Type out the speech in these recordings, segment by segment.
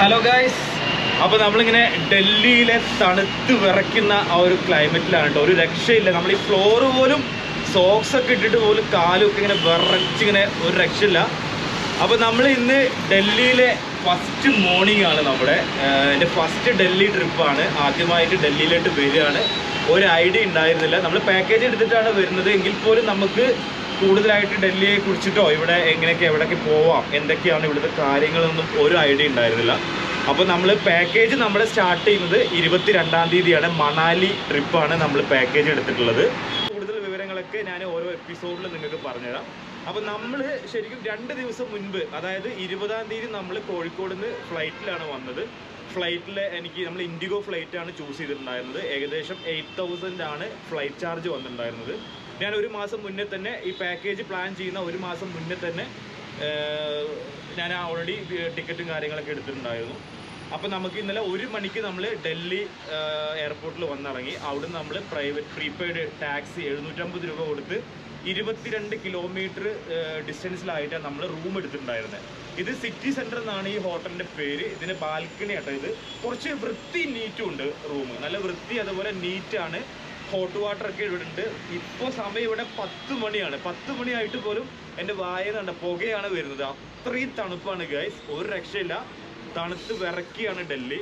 Hello guys അപ്പോൾ നമ്മളിങ്ങനെ ഡൽഹിയിലെ തണുത്ത് വിറയ്ക്കുന്ന ആ ഒരു ക്ലൈമറ്റിലാണ് കേട്ടോ ഒരു രക്ഷയില്ല. നമ്മൾ ഈ ഫ്ലോറ് പോലും സോക്സ് ഒക്കെ ഇട്ടിട്ട് പോലും കാലൊക്കെ ഇങ്ങനെ വിറച്ചിങ്ങനെ ഒരു രക്ഷയില്ല. അപ്പോൾ നമ്മൾ ഇന്ന് ഡൽഹിയിലെ ഫസ്റ്റ് മോർണിംഗ് ആണ് നമ്മുടെ. എന്റെ ഫസ്റ്റ് ഡൽഹി ട്രിപ്പാണ് ആദ്യമായിട്ട് ഡൽഹിയിലോട്ട് വരികയാണ്. ഒരു ഐഡിയ ഉണ്ടായിരുന്നില്ല. നമ്മൾ പാക്കേജ് എടുത്തിട്ടാണ് വരുന്നത്. എങ്കിൽ പോലും നമുക്ക് കൂടുതലായിട്ട് ഡൽഹിയെ കുറിച്ചിട്ടോ ഇവിടെ എങ്ങനെയൊക്കെ എവിടെയൊക്കെ പോവാം എന്തൊക്കെയാണ് ഇവിടുത്തെ കാര്യങ്ങളൊന്നും ഒരു ഐഡിയ ഉണ്ടായിരുന്നില്ല. അപ്പോൾ നമ്മൾ പാക്കേജ് നമ്മൾ സ്റ്റാർട്ട് ചെയ്യുന്നത് ഇരുപത്തി രണ്ടാം തീയതിയാണ്. മണാലി ട്രിപ്പാണ് നമ്മൾ പാക്കേജ് എടുത്തിട്ടുള്ളത്. കൂടുതൽ വിവരങ്ങളൊക്കെ ഞാൻ ഓരോ എപ്പിസോഡിൽ നിങ്ങൾക്ക് പറഞ്ഞുതരാം. അപ്പോൾ നമ്മൾ ശരിക്കും രണ്ട് ദിവസം മുൻപ് അതായത് ഇരുപതാം തീയതി നമ്മൾ കോഴിക്കോട് നിന്ന് ഫ്ലൈറ്റിലാണ് വന്നത്. ഫ്ലൈറ്റിൽ എനിക്ക് നമ്മൾ ഇൻഡിഗോ ഫ്ലൈറ്റ് ആണ് ചൂസ് ചെയ്തിട്ടുണ്ടായിരുന്നത്. ഏകദേശം എയ്റ്റ് തൗസൻഡ് ആണ് ഫ്ലൈറ്റ് ചാർജ് വന്നിട്ടുണ്ടായിരുന്നത്. ഞാൻ ഒരു മാസം മുന്നേ തന്നെ ഈ പാക്കേജ് പ്ലാൻ ചെയ്യുന്ന ഒരു മാസം മുന്നേ തന്നെ ഞാൻ ഓൾറെഡി ടിക്കറ്റും കാര്യങ്ങളൊക്കെ എടുത്തിട്ടുണ്ടായിരുന്നു. അപ്പോൾ നമുക്ക് ഇന്നലെ ഒരു മണിക്ക് നമ്മൾ ഡൽഹി എയർപോർട്ടിൽ വന്നിറങ്ങി. അവിടുന്ന് നമ്മൾ പ്രൈവറ്റ് പ്രീപെയ്ഡ് ടാക്സി എഴുന്നൂറ്റമ്പത് രൂപ കൊടുത്ത് ഇരുപത്തിരണ്ട് കിലോമീറ്റർ ഡിസ്റ്റൻസിലായിട്ടാണ് നമ്മൾ റൂം എടുത്തിട്ടുണ്ടായിരുന്നത് ഇത് സിറ്റി സെന്റർ എന്നാണ് ഈ ഹോട്ടലിന്റെ പേര്. ഇതിന് ബാൽക്കണി ആട്ടോ ഇത്. കുറച്ച് വൃത്തി നീറ്റും ഉണ്ട് റൂം നല്ല വൃത്തി അതുപോലെ നീറ്റാണ് ഹോട്ട് വാട്ടർ ഒക്കെ ഇവിടെ ഉണ്ട് ഇപ്പോൾ സമയം ഇവിടെ പത്ത് മണിയാണ്. പത്ത് മണിയായിട്ട് പോലും എന്റെ വായന പുകയാണ് വരുന്നത്. അത്രയും തണുപ്പാണ് ഗൈസ് ഒരു രക്ഷയില്ല. തണുത്ത് വിറക്കിയാണ് ഡൽഹി.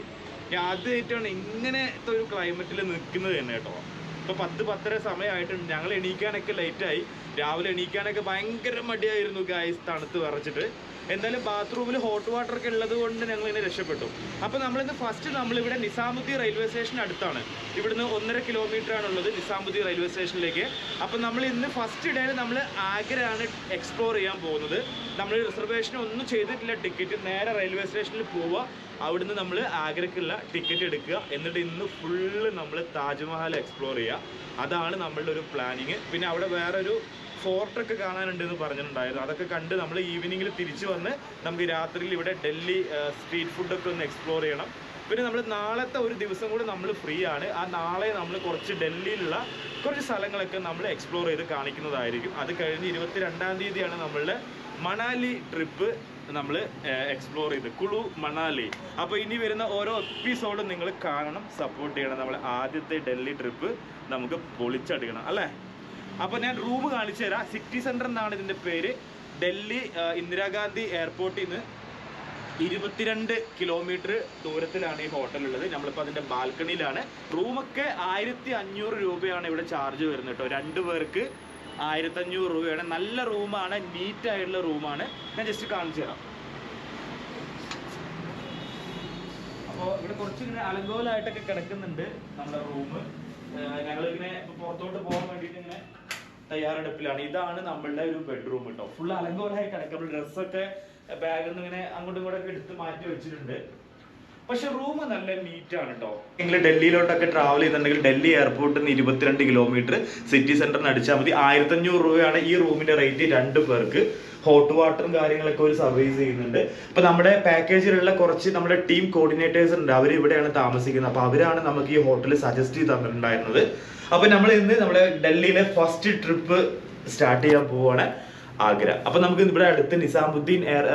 ഞാൻ ആദ്യമായിട്ടാണ് ഇങ്ങനത്തെ ഒരു ക്ലൈമറ്റിൽ നിൽക്കുന്നത് തന്നെ കേട്ടോ. ഇപ്പൊ പത്ത് പത്തര സമയമായിട്ടുണ്ട് ഞങ്ങൾ എണീക്കാനൊക്കെ ലേറ്റായി രാവിലെ എണീക്കാനൊക്കെ ഭയങ്കര മടിയായിരുന്നു ഗൈസ് തണുത്ത് വിറച്ചിട്ട്. എന്തായാലും ബാത്റൂമിൽ ഹോട്ട് വാട്ടർ ഒക്കെ ഉള്ളത് കൊണ്ട് ഞങ്ങൾ ഇങ്ങനെ രക്ഷപ്പെട്ടു. അപ്പോൾ നമ്മളിന്ന് ഫസ്റ്റ് നമ്മളിവിടെ നിസാമുദ്ദീൻ റെയിൽവേ സ്റ്റേഷൻ അടുത്താണ്. ഇവിടുന്ന് ഒന്നര കിലോമീറ്റർ ആണുള്ളത് നിസാമുദ്ദീൻ റെയിൽവേ സ്റ്റേഷനിലേക്ക് അപ്പോൾ നമ്മൾ ഇന്ന് ഫസ്റ്റ് ഡേയിൽ നമ്മൾ ആഗ്രയാണ് എക്സ്പ്ലോർ ചെയ്യാൻ പോകുന്നത്. നമ്മൾ റിസർവേഷൻ ഒന്നും ചെയ്തിട്ടില്ല ടിക്കറ്റ് നേരെ റെയിൽവേ സ്റ്റേഷനിൽ പോവുക. അവിടുന്ന് നമ്മൾ ആഗ്രക്കുള്ള ടിക്കറ്റ് എടുക്കുക. എന്നിട്ട് ഇന്ന് ഫുള്ള് നമ്മൾ താജ്മഹൽ എക്സ്പ്ലോർ ചെയ്യുക. അതാണ് നമ്മളുടെ ഒരു പ്ലാനിങ് പിന്നെ അവിടെ വേറൊരു ഫോർട്ടൊക്കെ കാണാനുണ്ട് എന്ന് പറഞ്ഞിട്ടുണ്ടായിരുന്നു. അതൊക്കെ കണ്ട് നമ്മൾ ഈവനിങ്ങിൽ തിരിച്ചു വന്ന് നമുക്ക് രാത്രിയിൽ ഇവിടെ ഡൽഹി സ്ട്രീറ്റ് ഫുഡൊക്കെ ഒന്ന് എക്സ്പ്ലോർ ചെയ്യണം. പിന്നെ നമ്മൾ നാളത്തെ ഒരു ദിവസം കൂടെ നമ്മൾ ഫ്രീ ആണ്. ആ നാളെ നമ്മൾ കുറച്ച് ഡൽഹിയിലുള്ള കുറച്ച് സ്ഥലങ്ങളൊക്കെ നമ്മൾ എക്സ്പ്ലോർ ചെയ്ത് കാണിക്കുന്നതായിരിക്കും. അത് കഴിഞ്ഞ് ഇരുപത്തി രണ്ടാം തീയതിയാണ് നമ്മളുടെ മണാലി ട്രിപ്പ് നമ്മൾ എക്സ്പ്ലോർ ചെയ്ത്. കുളു മണാലി. അപ്പോൾ ഇനി വരുന്ന ഓരോ എപ്പിസോഡും നിങ്ങൾ കാണണം സപ്പോർട്ട് ചെയ്യണം. നമ്മൾ ആദ്യത്തെ ഡൽഹി ട്രിപ്പ് നമുക്ക് പൊളിച്ചടിക്കണം അല്ലേ? അപ്പോൾ ഞാൻ റൂം കാണിച്ചു തരാം. സിറ്റി സെന്റർ എന്നാണ് ഇതിന്റെ പേര്. ഡൽഹി ഇന്ദിരാഗാന്ധി എയർപോർട്ടിൽ നിന്ന് ഇരുപത്തിരണ്ട് കിലോമീറ്റർ ദൂരത്തിലാണ് ഈ ഹോട്ടൽ ഉള്ളത്. നമ്മളിപ്പോൾ അതിന്റെ ബാൽക്കണിയിലാണ്. റൂമൊക്കെ ആയിരത്തി അഞ്ഞൂറ് രൂപയാണ് ഇവിടെ ചാർജ് വരുന്നത് കേട്ടോ. രണ്ട് പേർക്ക് ആയിരത്തി അഞ്ഞൂറ് രൂപയാണ്. നല്ല റൂമാണ് നീറ്റ് ആയിട്ടുള്ള റൂമാണ് ഞാൻ ജസ്റ്റ് കാണിച്ചു തരാം. അപ്പോൾ ഇവിടെ കുറച്ച് ഇങ്ങനെ അലങ്കോലായിട്ടൊക്കെ കിടക്കുന്നുണ്ട് നമ്മുടെ റൂം ഞങ്ങളിങ്ങനെ പുറത്തോട്ട് പോകാൻ വേണ്ടിയിട്ട് ഇങ്ങനെ തയ്യാറെടുപ്പിലാണ്. ഇതാണ് നമ്മളുടെ ഒരു ബെഡ്റൂം കേട്ടോ ഫുൾ അലങ്കോലായി കിടക്കുമ്പോൾ ഡ്രസ്സൊക്കെ ബാഗിൽ നിന്ന് ഇങ്ങനെ അങ്ങോട്ടും ഇങ്ങോട്ടൊക്കെ എടുത്ത് മാറ്റി വെച്ചിട്ടുണ്ട്. പക്ഷെ റൂം നല്ല നീറ്റ് ആണ് കേട്ടോ നിങ്ങൾ ഡൽഹിയിലോട്ടൊക്കെ ട്രാവൽ ചെയ്തിട്ടുണ്ടെങ്കിൽ ഡൽഹി എയർപോർട്ടിൽ നിന്ന് ഇരുപത്തിരണ്ട് കിലോമീറ്റർ സിറ്റി സെന്ററിന് അടിച്ചാൽ മതി. ആയിരത്തി അഞ്ഞൂറ് രൂപയാണ് ഈ റൂമിന്റെ റേറ്റ് രണ്ട് പേർക്ക്. ഹോട്ട് വാട്ടറും കാര്യങ്ങളൊക്കെ ഒരു സർവീസ് ചെയ്യുന്നുണ്ട്. അപ്പൊ നമ്മുടെ പാക്കേജിലുള്ള കുറച്ച് നമ്മുടെ ടീം കോർഡിനേറ്റേഴ്സ് ഉണ്ട്. അവർ ഇവിടെയാണ് താമസിക്കുന്നത്. അപ്പൊ അവരാണ് നമുക്ക് ഈ ഹോട്ടൽ സജസ്റ്റ് ചെയ്ത് തന്നിട്ടുണ്ടായിരുന്നത്. അപ്പൊ നമ്മൾ ഇന്ന് നമ്മുടെ ഡൽഹിയിലെ ഫസ്റ്റ് ട്രിപ്പ് സ്റ്റാർട്ട് ചെയ്യാൻ പോവാണ് ആഗ്ര. അപ്പൊ നമുക്ക് ഇവിടെ അടുത്ത് നിസാമുദ്ദീൻ എയർ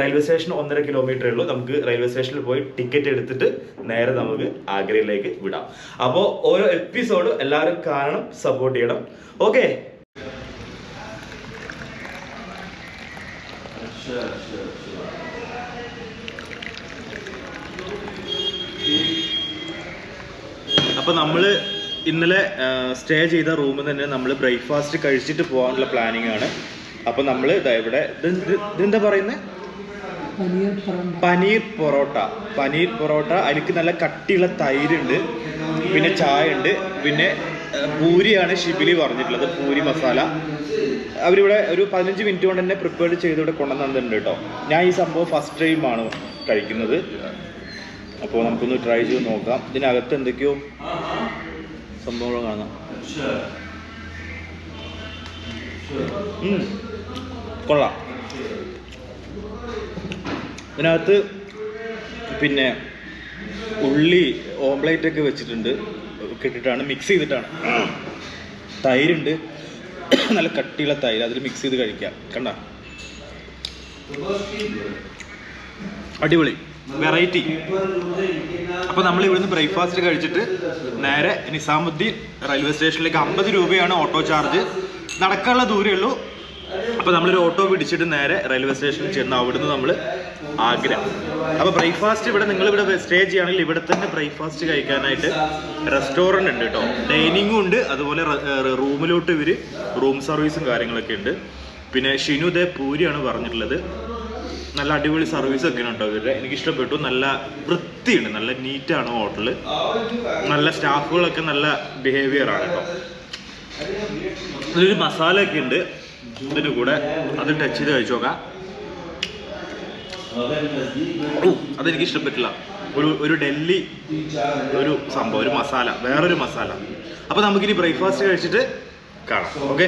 റെയിൽവേ സ്റ്റേഷൻ ഒന്നര കിലോമീറ്റർ ഉള്ളൂ. നമുക്ക് റെയിൽവേ സ്റ്റേഷനിൽ പോയി ടിക്കറ്റ് എടുത്തിട്ട് നേരെ നമുക്ക് ആഗ്രയിലേക്ക് വിടാം. അപ്പോൾ ഓരോ എപ്പിസോഡും എല്ലാവരും കാണണം സപ്പോർട്ട് ചെയ്യണം. ഓക്കെ അപ്പൊ നമ്മൾ ഇന്നലെ സ്റ്റേ ചെയ്ത റൂമിൽ തന്നെ നമ്മൾ ബ്രേക്ക്ഫാസ്റ്റ് കഴിച്ചിട്ട് പോകാനുള്ള പ്ലാനിങ് ആണ്. അപ്പൊ നമ്മൾ ഇതാ ഇവിടെ ഇത് ഇത് ഇതെന്താ പറയുന്നത് പനീർ പൊറോട്ട. പനീർ പൊറോട്ട. അതിലേക്ക് നല്ല കട്ടിയുള്ള തൈരുണ്ട് പിന്നെ ചായ ഉണ്ട് പിന്നെ പൂരിയാണ് ഷിബിലി പറഞ്ഞിട്ടുള്ളത് പൂരി മസാല. അവരിവിടെ ഒരു പതിനഞ്ച് മിനിറ്റ് കൊണ്ട് തന്നെ പ്രിപ്പയർ ചെയ്ത് ഇവിടെ കൊണ്ടുവന്നിട്ടുണ്ട് കേട്ടോ ഞാൻ ഈ സംഭവം ഫസ്റ്റ് ടൈം ആണ് കഴിക്കുന്നത്. അപ്പോൾ നമുക്കൊന്ന് ട്രൈ ചെയ്ത് നോക്കാം. ഇതിനകത്ത് എന്തൊക്കെയോ സംഭവങ്ങൾ കാണാം കൊള്ളാം ഇതിനകത്ത് പിന്നെ ഉള്ളി ഓംപ്ലേറ്റ് ഒക്കെ വെച്ചിട്ടുണ്ട്. ഒക്കെ മിക്സ് ചെയ്തിട്ടാണ്. തൈരുണ്ട്. നല്ല കട്ടിയുള്ള തൈര് അതിൽ മിക്സ് ചെയ്ത് കഴിക്കാം. കണ്ട? അടിപൊളി. വെറൈറ്റി അപ്പോൾ നമ്മൾ ഇവിടുന്ന് ബ്രേക്ക്ഫാസ്റ്റ് കഴിച്ചിട്ട് നേരെ നിസാമുദ്ദീൻ റെയിൽവേ സ്റ്റേഷനിലേക്ക് അമ്പത് രൂപയാണ് ഓട്ടോ ചാർജ് നടക്കാനുള്ള ദൂരമേ ഉള്ളൂ. അപ്പോൾ നമ്മളൊരു ഓട്ടോ പിടിച്ചിട്ട് നേരെ റെയിൽവേ സ്റ്റേഷനിൽ ചെന്ന് അവിടുന്ന് നമ്മൾ ആഗ്ര അപ്പോൾ ബ്രേക്ക്ഫാസ്റ്റ് ഇവിടെ നിങ്ങൾ ഇവിടെ സ്റ്റേ ചെയ്യുകയാണെങ്കിൽ ഇവിടെ തന്നെ ബ്രേക്ക്ഫാസ്റ്റ് കഴിക്കാനായിട്ട് റെസ്റ്റോറന്റ് ഉണ്ട് കേട്ടോ ഡൈനിങ്ങും ഉണ്ട്. അതുപോലെ റൂമിലോട്ട് ഇവർ റൂം സർവീസും കാര്യങ്ങളൊക്കെ ഉണ്ട്. പിന്നെ ഷിനു ദേ പൂരിയാണ് പറഞ്ഞിട്ടുള്ളത്. നല്ല അടിപൊളി സർവീസ് ഒക്കെ ഉണ്ടോ ഇവരുടെ. എനിക്ക് ഇഷ്ടപ്പെട്ടു നല്ല വൃത്തിയുണ്ട്. നല്ല നീറ്റാണ് ഹോട്ടൽ. നല്ല സ്റ്റാഫുകളൊക്കെ നല്ല ബിഹേവിയർ ആണ് കേട്ടോ. ഇതിലൊരു മസാല ഒക്കെ ഉണ്ട്. ഇതിന്റെ കൂടെ അത് ടച്ച് ചെയ്ത് കഴിച്ചു നോക്കാം. അതെനിക്ക് ഇഷ്ടപ്പെട്ടില്ല. ഒരു ഒരു ഡൽഹി ഒരു സംഭവം ഒരു മസാല വേറൊരു മസാല. അപ്പൊ നമുക്കിനി ബ്രേക്ക്ഫാസ്റ്റ് കഴിച്ചിട്ട് കാണാം. ഓക്കെ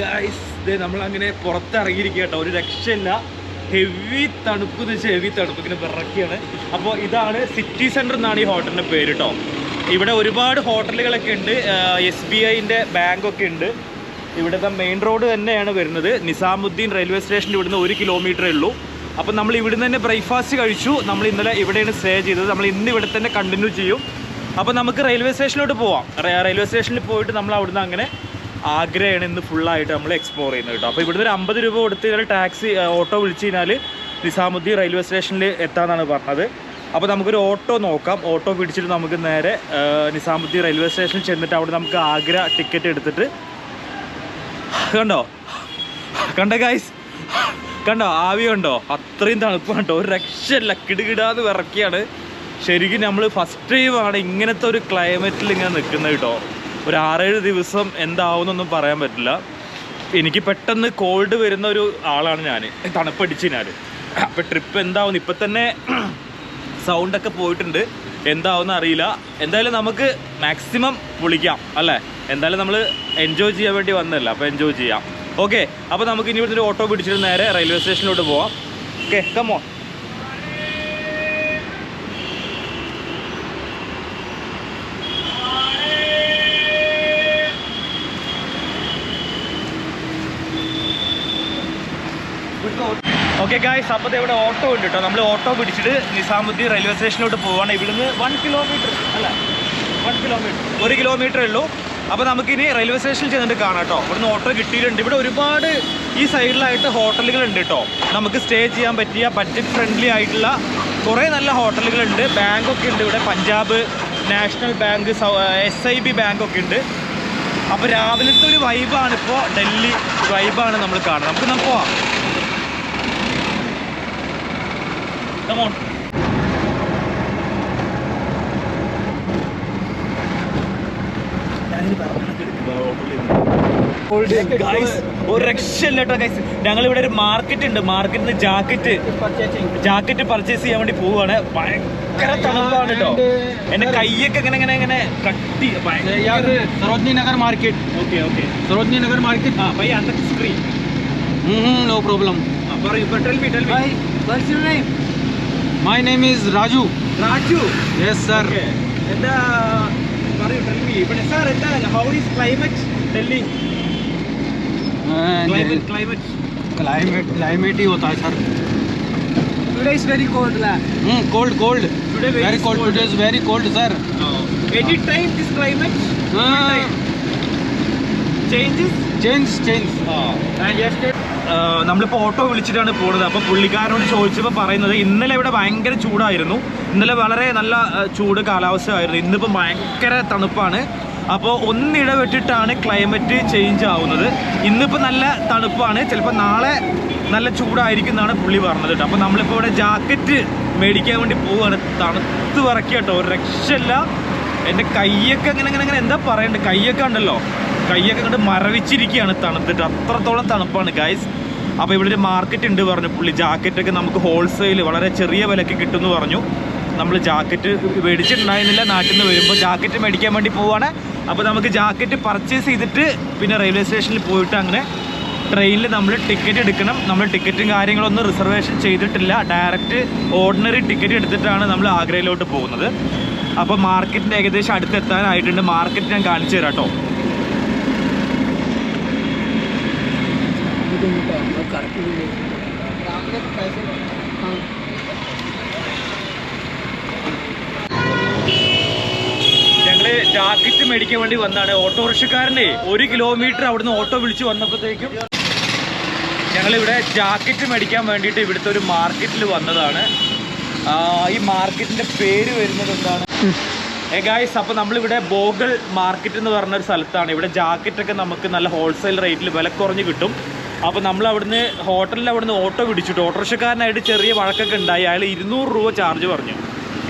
ഗൈസ് നമ്മൾ അങ്ങനെ പുറത്തിറങ്ങിയിരിക്കുക കേട്ടോ. ഒരു രക്ഷയില്ല. ഹെവി തണുപ്പ് എന്ന് വെച്ചാൽ ഹെവി തണുപ്പ് ഇങ്ങനെ വിറക്കുകയാണ് അപ്പോൾ ഇതാണ് സിറ്റി സെന്റർ എന്നാണ് ഈ ഹോട്ടലിന്റെ പേര് കേട്ടോ ഇവിടെ ഒരുപാട് ഹോട്ടലുകളൊക്കെ ഉണ്ട്. എസ് ബി ഐന്റെ ബാങ്കൊക്കെ ഉണ്ട്. ഇവിടുത്തെ മെയിൻ റോഡ് തന്നെയാണ് വരുന്നത്. നിസാമുദ്ദീൻ റെയിൽവേ സ്റ്റേഷന്റെ ഇവിടുന്ന് ഒരു കിലോമീറ്ററേ ഉള്ളൂ. അപ്പം നമ്മൾ ഇവിടുന്ന് തന്നെ ബ്രേക്ക്ഫാസ്റ്റ് കഴിച്ചു. നമ്മൾ ഇന്നലെ ഇവിടെയാണ് സ്റ്റേ ചെയ്തത്. നമ്മൾ ഇന്ന് ഇവിടെ തന്നെ കണ്ടിന്യൂ ചെയ്യും. അപ്പോൾ നമുക്ക് റെയിൽവേ സ്റ്റേഷനിലോട്ട് പോവാം. റെയിൽവേ സ്റ്റേഷനിൽ പോയിട്ട് നമ്മൾ അവിടുന്ന് അങ്ങനെ ആഗ്രയാണ് ഇന്ന് ഫുള്ളായിട്ട് നമ്മൾ എക്സ്പ്ലോർ ചെയ്യുന്നത് കേട്ടോ. അപ്പോൾ ഇവിടുന്ന് ഒരു അമ്പത് രൂപ കൊടുത്ത് ടാക്സി ഓട്ടോ വിളിച്ച് കഴിഞ്ഞാൽ നിസാമുദ്ദീൻ റെയിൽവേ സ്റ്റേഷനിൽ എത്താമെന്നാണ് പറഞ്ഞത്. അപ്പോൾ നമുക്കൊരു ഓട്ടോ നോക്കാം. ഓട്ടോ പിടിച്ചിട്ട് നമുക്ക് നേരെ നിസാമുദ്ദീൻ റെയിൽവേ സ്റ്റേഷനിൽ ചെന്നിട്ട് അവിടെ നമുക്ക് ആഗ്ര ടിക്കറ്റ് എടുത്തിട്ട് കണ്ടോ? കണ്ടോ ഗൈസ് കണ്ടോ? ആവി കണ്ടോ? അത്രയും തണുപ്പ് കണ്ടോ? ഒരു രക്ഷയില്ല. കിടുകിടാന്ന് വിറക്കിയാണ്. ശരിക്കും നമ്മൾ ഫസ്റ്റ് ടൈമാണ് ഇങ്ങനത്തെ ഒരു ക്ലൈമറ്റിൽ ഇങ്ങനെ നിൽക്കുന്നത് കേട്ടോ. ഒരു ആറേഴ് ദിവസം എന്താവുമെന്നൊന്നും പറയാൻ പറ്റില്ല. എനിക്ക് പെട്ടെന്ന് കോൾഡ് വരുന്ന ഒരു ആളാണ് ഞാൻ. തണുപ്പടിച്ച് ഞാൻ അപ്പം ട്രിപ്പ് എന്താവും ഇപ്പം തന്നെ സൗണ്ടൊക്കെ പോയിട്ടുണ്ട്. എന്താവുമെന്ന് അറിയില്ല. എന്തായാലും നമുക്ക് മാക്സിമം വിളിക്കാം അല്ലേ? എന്തായാലും നമ്മൾ എൻജോയ് ചെയ്യാൻ വേണ്ടി വന്നതല്ല? അപ്പോൾ എൻജോയ് ചെയ്യാം. ഓക്കെ അപ്പോൾ നമുക്ക് ഇനി ഇവിടുന്ന് ഒരു ഓട്ടോ പിടിച്ചിട്ട് നേരെ റെയിൽവേ സ്റ്റേഷനിലോട്ട് പോവാം. ഓക്കെ കമോ ഓക്കെ ഗായ്സ് അപ്പോൾ ഇവിടെ ഓട്ടോ ഉണ്ട് കേട്ടോ നമ്മൾ ഓട്ടോ പിടിച്ചിട്ട് നിസാമുദ്ദീൻ റെയിൽവേ സ്റ്റേഷനിലോട്ട് പോവാണ്. ഇവിടുന്ന് വൺ കിലോമീറ്റർ അല്ല വൺ കിലോമീറ്റർ ഒരു കിലോമീറ്റർ ഉള്ളൂ. അപ്പോൾ നമുക്കിനി റെയിൽവേ സ്റ്റേഷനിൽ ചെന്നിട്ട് കാണാം കേട്ടോ ഇവിടുന്ന് ഓട്ടോ കിട്ടിയിട്ടുണ്ട്. ഇവിടെ ഒരുപാട് ഈ സൈഡിലായിട്ട് ഹോട്ടലുകൾ ഉണ്ട് കേട്ടോ നമുക്ക് സ്റ്റേ ചെയ്യാൻ പറ്റിയ ബഡ്ജറ്റ് ഫ്രണ്ട്ലി ആയിട്ടുള്ള കുറേ നല്ല ഹോട്ടലുകളുണ്ട് ബാങ്കൊക്കെ ഉണ്ട് ഇവിടെ. Punjab national bank S I B ബാങ്കൊക്കെ ഉണ്ട്. അപ്പോൾ രാവിലത്തെ ഒരു വൈബാണ് ഇപ്പോൾ ഡൽഹി വൈബാണ് നമ്മൾ കാണുന്നത്. നമുക്ക് നമുക്ക് പോവാം? Come on. ഒരു രക്ഷയില്ല കേട്ടോ ഗൈസ് ഞങ്ങൾ ഇവിടെ ഒരു മാർക്കറ്റ് ഉണ്ട്. മാർക്കറ്റിൽ ജാക്കറ്റ് ജാക്കറ്റ് പർച്ചേസ് ചെയ്യാൻ വേണ്ടി പോവാണ് ഭയങ്കര തണുപ്പാണ് കേട്ടോ. എന്റെ കൈയൊക്കെ ഇങ്ങനെ ഇങ്ങനെ ഇങ്ങനെ കട്ടി Sarojini Nagar market okay okay Sarojini Nagar market ആ ഭൈ അണ്ടർ സ്ക്രീൻ നോ പ്രോബ്ലം പറയൂ tell me tell me what's your name My name is Raju. Raju? Yes, sir. Okay. And uh, you tell me, but sir, and, uh, how is climate Delhi? And climate, climate. Climate, climate ही होता है sir. Today is very cold, la. Hmm, cold, cold. Today very, very cold. cold. Today is very cold, sir. No. Any ah. time this climate? Uh, time. Changes? Change, change. Oh. And yesterday. നമ്മളിപ്പോൾ auto വിളിച്ചിട്ടാണ് പോകുന്നത് അപ്പോൾ പുള്ളിക്കാരനോട് ചോദിച്ചപ്പോൾ പറയുന്നത് ഇന്നലെ ഇവിടെ ഭയങ്കര ചൂടായിരുന്നു. ഇന്നലെ വളരെ നല്ല ചൂട് കാലാവസ്ഥയായിരുന്നു. ഇന്നിപ്പോൾ ഭയങ്കര തണുപ്പാണ്. അപ്പോൾ ഒന്നിടവിട്ടിട്ടാണ് ക്ലൈമറ്റ് ചേഞ്ച് ആവുന്നത്. ഇന്നിപ്പോൾ നല്ല തണുപ്പാണ്. ചിലപ്പോൾ നാളെ നല്ല ചൂടായിരിക്കും എന്നാണ് പുള്ളി പറഞ്ഞത് കേട്ടോ. അപ്പോൾ നമ്മളിപ്പോൾ ഇവിടെ ജാക്കറ്റ് മേടിക്കാൻ വേണ്ടി പോവുകയാണ് തണുത്ത് വിറക്കുക കേട്ടോ. ഒരു രക്ഷയില്ല. എന്റെ കൈയൊക്കെ അങ്ങനെ അങ്ങനെ അങ്ങനെ എന്താ പറയണ്ടേ? കൈയൊക്കെ ഉണ്ടല്ലോ കൈയൊക്കെ കണ്ട് മരവിച്ചിരിക്കുകയാണ് തണുത്തിട്ട്. അത്രത്തോളം തണുപ്പാണ് ഗൈസ് അപ്പോൾ ഇവിടെ ഒരു മാർക്കറ്റ് ഉണ്ട് പറഞ്ഞു പുള്ളി. ജാക്കറ്റൊക്കെ നമുക്ക് ഹോൾസെയിൽ വളരെ ചെറിയ വിലക്ക് കിട്ടുമെന്ന് പറഞ്ഞു. നമ്മൾ ജാക്കറ്റ് മേടിച്ചിട്ടുണ്ടായിരുന്നില്ല. നാട്ടിൽ നിന്ന് വരുമ്പോൾ ജാക്കറ്റ് മേടിക്കാൻ വേണ്ടി പോവാണ്. അപ്പോൾ നമുക്ക് ജാക്കറ്റ് പർച്ചേസ് ചെയ്തിട്ട് പിന്നെ റെയിൽവേ സ്റ്റേഷനിൽ പോയിട്ട് അങ്ങനെ ട്രെയിനിൽ നമ്മൾ ടിക്കറ്റ് എടുക്കണം. നമ്മൾ ടിക്കറ്റും കാര്യങ്ങളൊന്നും റിസർവേഷൻ ചെയ്തിട്ടില്ല. ഡയറക്റ്റ് ഓർഡിനറി ടിക്കറ്റ് എടുത്തിട്ടാണ് നമ്മൾ ആഗ്രയിലോട്ട് പോകുന്നത്. അപ്പോൾ മാർക്കറ്റിന്റെ ഏകദേശം അടുത്തെത്താനായിട്ടുണ്ട്. മാർക്കറ്റ് ഞാൻ കാണിച്ചു തരാം കേട്ടോ हाँ ഞങ്ങൾ ജാക്കറ്റ് മേടിക്കാൻ വേണ്ടി വന്നാണ്. ഓട്ടോറിക്ഷക്കാരനെ ഒരു കിലോമീറ്റർ അവിടുന്ന് ഓട്ടോ വിളിച്ചു വന്നപ്പോഴത്തേക്കും ഞങ്ങളിവിടെ ജാക്കറ്റ് മേടിക്കാൻ വേണ്ടിയിട്ട് ഇവിടുത്തെ ഒരു മാർക്കറ്റിൽ വന്നതാണ്. ഈ മാർക്കറ്റിന്റെ പേര് വരുന്നത് എന്താണ്? ഏ ഗായ്സ് അപ്പോൾ നമ്മളിവിടെ ബോഗൾ മാർക്കറ്റ് എന്ന് പറഞ്ഞ ഒരു സ്ഥലത്താണ്. ഇവിടെ ജാക്കറ്റ് ഒക്കെ നമുക്ക് നല്ല ഹോൾസെയിൽ റേറ്റിൽ വില കുറഞ്ഞ് കിട്ടും. അപ്പോൾ നമ്മൾ അവിടുന്ന് ഹോട്ടലിൽ അവിടുന്ന് ഓട്ടോ പിടിച്ചിട്ട്. ഓട്ടോറിക്ഷക്കാരനായിട്ട് ചെറിയ വഴക്കൊക്കെ ഉണ്ടായി. അയാൾ ഇരുന്നൂറ് രൂപ ചാർജ് പറഞ്ഞു.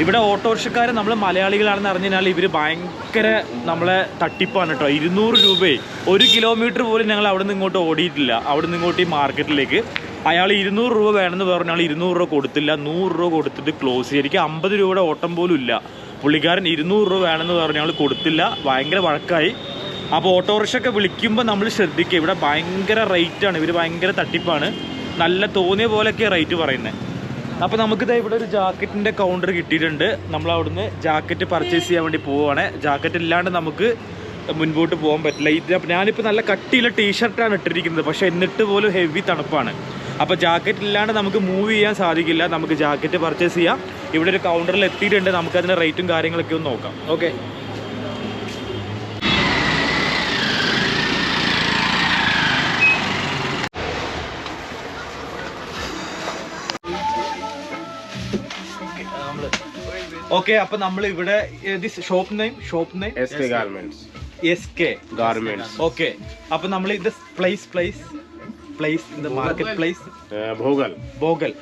ഇവിടെ ഓട്ടോറിക്ഷക്കാർ നമ്മൾ മലയാളികളാണെന്ന് അറിഞ്ഞു കഴിഞ്ഞാൽ ഇവർ ഭയങ്കര നമ്മളെ തട്ടിപ്പാണ് കേട്ടോ. ഇരുന്നൂറ് രൂപയെ. ഒരു കിലോമീറ്റർ പോലും ഞങ്ങൾ അവിടെ നിന്ന് ഇങ്ങോട്ട് ഓടിയിട്ടില്ല. അവിടെ നിന്ന് ഇങ്ങോട്ട് ഈ മാർക്കറ്റിലേക്ക്. അയാൾ ഇരുന്നൂറ് രൂപ വേണമെന്ന് പറഞ്ഞാൽ ഇരുന്നൂറ് രൂപ കൊടുത്തില്ല. നൂറ് രൂപ കൊടുത്തിട്ട് ക്ലോസ് ചെയ്യും എനിക്ക് അമ്പത് രൂപയുടെ ഓട്ടം പോലും ഇല്ല. പുള്ളിക്കാരൻ ഇരുന്നൂറ് രൂപ വേണമെന്ന് പറഞ്ഞാൽ കൊടുത്തില്ല. ഭയങ്കര വഴക്കായി. അപ്പോൾ ഓട്ടോറിക്ഷ ഒക്കെ വിളിക്കുമ്പോൾ നമ്മൾ ശ്രദ്ധിക്കുക. ഇവിടെ ഭയങ്കര റേറ്റാണ് ഇവർ ഭയങ്കര തട്ടിപ്പാണ്. നല്ല തോന്നിയ പോലെയൊക്കെ റേറ്റ് പറയുന്നത് അപ്പോൾ നമുക്കിത് ഇവിടെ ഒരു ജാക്കറ്റിന്റെ കൗണ്ടർ കിട്ടിയിട്ടുണ്ട്. നമ്മൾ അവിടുന്ന് ജാക്കറ്റ് പർച്ചേസ് ചെയ്യാൻ വേണ്ടി പോവുകയാണ് ജാക്കറ്റ് ഇല്ലാണ്ട് നമുക്ക് മുൻപോട്ട് പോകാൻ പറ്റില്ല. ഇത് ഞാനിപ്പോൾ നല്ല കട്ടിയുള്ള ടീഷർട്ടാണ് ഇട്ടിരിക്കുന്നത്. പക്ഷേ എന്നിട്ട് പോലും ഹെവി തണുപ്പാണ്. അപ്പോൾ ജാക്കറ്റ് ഇല്ലാണ്ട് നമുക്ക് മൂവ് ചെയ്യാൻ സാധിക്കില്ല. നമുക്ക് ജാക്കറ്റ് പർച്ചേസ് ചെയ്യാം. ഇവിടെ ഒരു കൗണ്ടറിൽ എത്തിയിട്ടുണ്ട്. നമുക്കതിന്റെ റേറ്റും കാര്യങ്ങളൊക്കെ ഒന്ന് നോക്കാം. ഓക്കെ ഓക്കെ അപ്പൊ നമ്മൾ ഇവിടെ shop name shop name S K garments S K garments okay അപ്പൊ നമ്മൾ ഇത് place place place in the market place Bhogal Bhogal.